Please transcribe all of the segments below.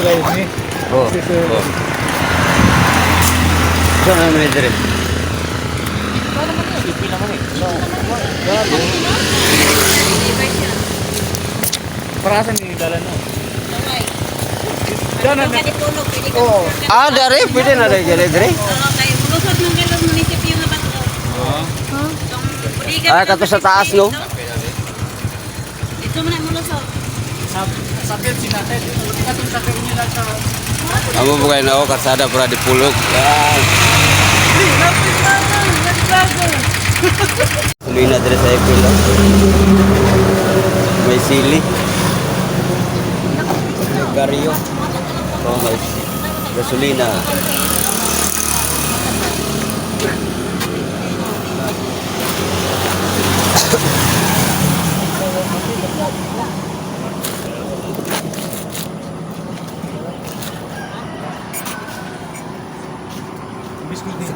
guys ni. Oh. Oh. Saan ang mga dire? Para sa ni dalan no. Diyan na. Oo. Ah, dari pwede na dari dire dire. Ah, kato sa taas, no? Dito mo na mulusot. Sakit sinatay. Katong sakit nila sa Amo bukan na ako kasada para dipulog. Yan. Tuloy na dire sa April. May sili. Garyo. Oh, may gasolina.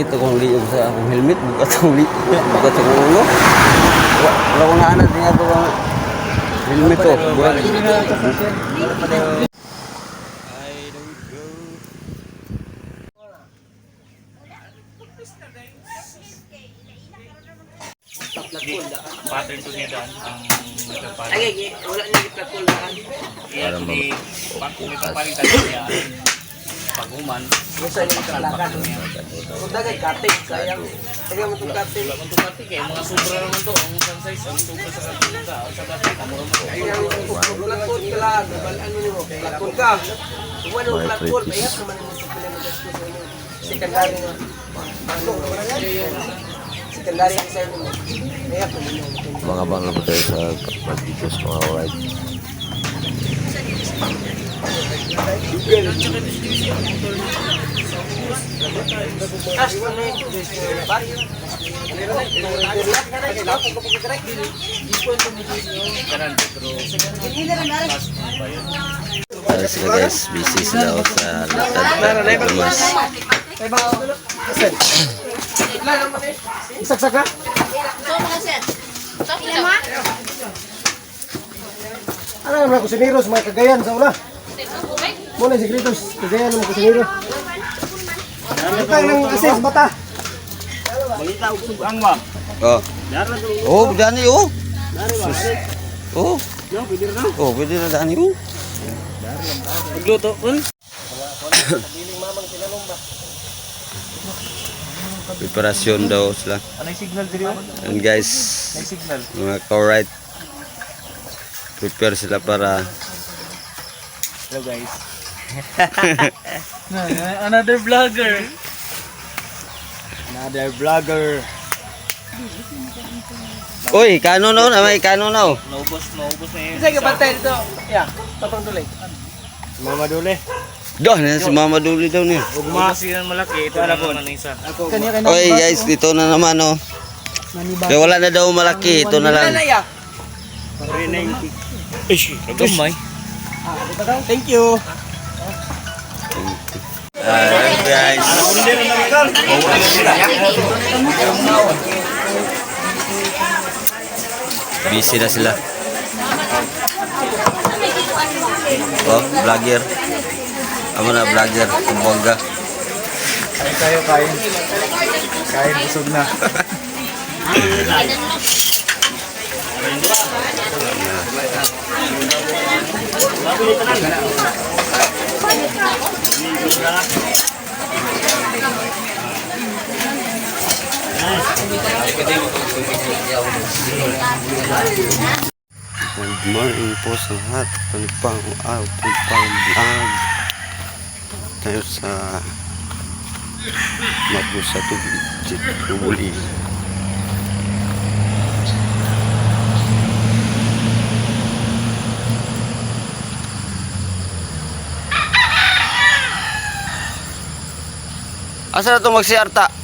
Sakit akong liog sa akong helmet. Bukat akong liog. Bukat akong ulo. Wala ko na anak. Tingnan ko ang helmet ko. Pattern to niya dan ang nagpapalit. Ay, wala na ipagkulaan. Iya, di pagpalitan niya. Paguman. Gusto yung kalakan. Kung dagay kating, sayang. Kaya mo itong kating. Wala to pati kay mga sobra naman to ang isang size ang sobra sa kanila sa sa dati kamura mo. Kaya mo itong plakon ka lang. Balaan mo nimo. Plakon ka. Kung ano plakon, mayat naman mo sa pila mo gasto sa inyo. Secondary na. Ano, Secondary ang sa'yo mo. Mayat naman mo. Mga bang na tayo sa pagditos mga alright. Na na Kaya sila guys, busy sila ako sa latad at lumas. Isaksak ka? Ano naman kusiniros, mga kagayan sa ula. Muna si Kritos, kagayan ng kusiniro. Utang ng asis, bata. Oh. Oh, dani oh. Sus. Oh. Oh, pwede na dani oh. Magluto kun. Preparasyon daw sila. Anay signal diri oh? And guys, mga ka-right, prepare sila para Hello guys. Another vlogger. Another vlogger. Uy, kano na na, may kano na oh. Naubos, naubos na yun. Ka bantay dito. Yeah, tapang tuloy. Mama dule. Doh, na si Mama Duli daw niya. Ug mas yan malaki ito na naman ang isa. Oy guys, dito na naman oh. Kaya wala na daw malaki, ito na lang. ya. 390. Ish, gamay. Thank you. Alright guys. Busy na sila. Oh, vlogger. Amo na vlogger, kumbaga. Kain tayo, kain. Kain, busog na. Good morning po sa lahat. Panipang araw, panipang vlog. Tayo sa Mabu sa tubig, Chituli. Asa na ito magsiarta?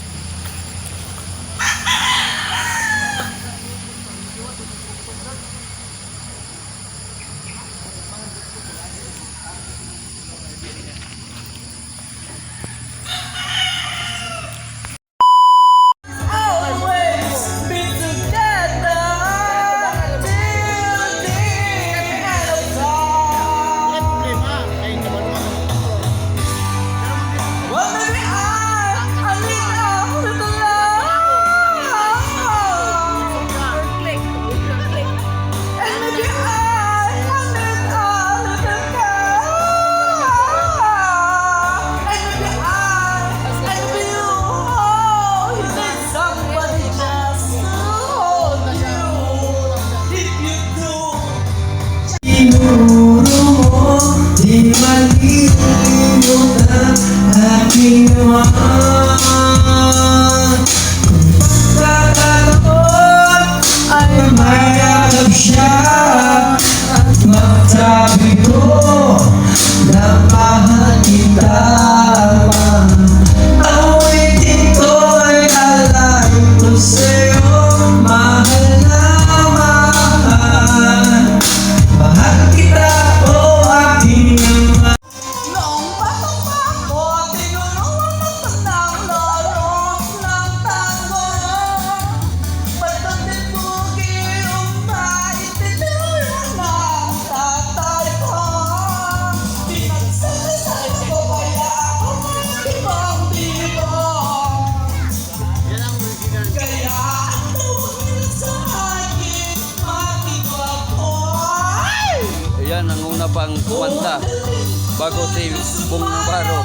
pang kumanta bago si Bong Brado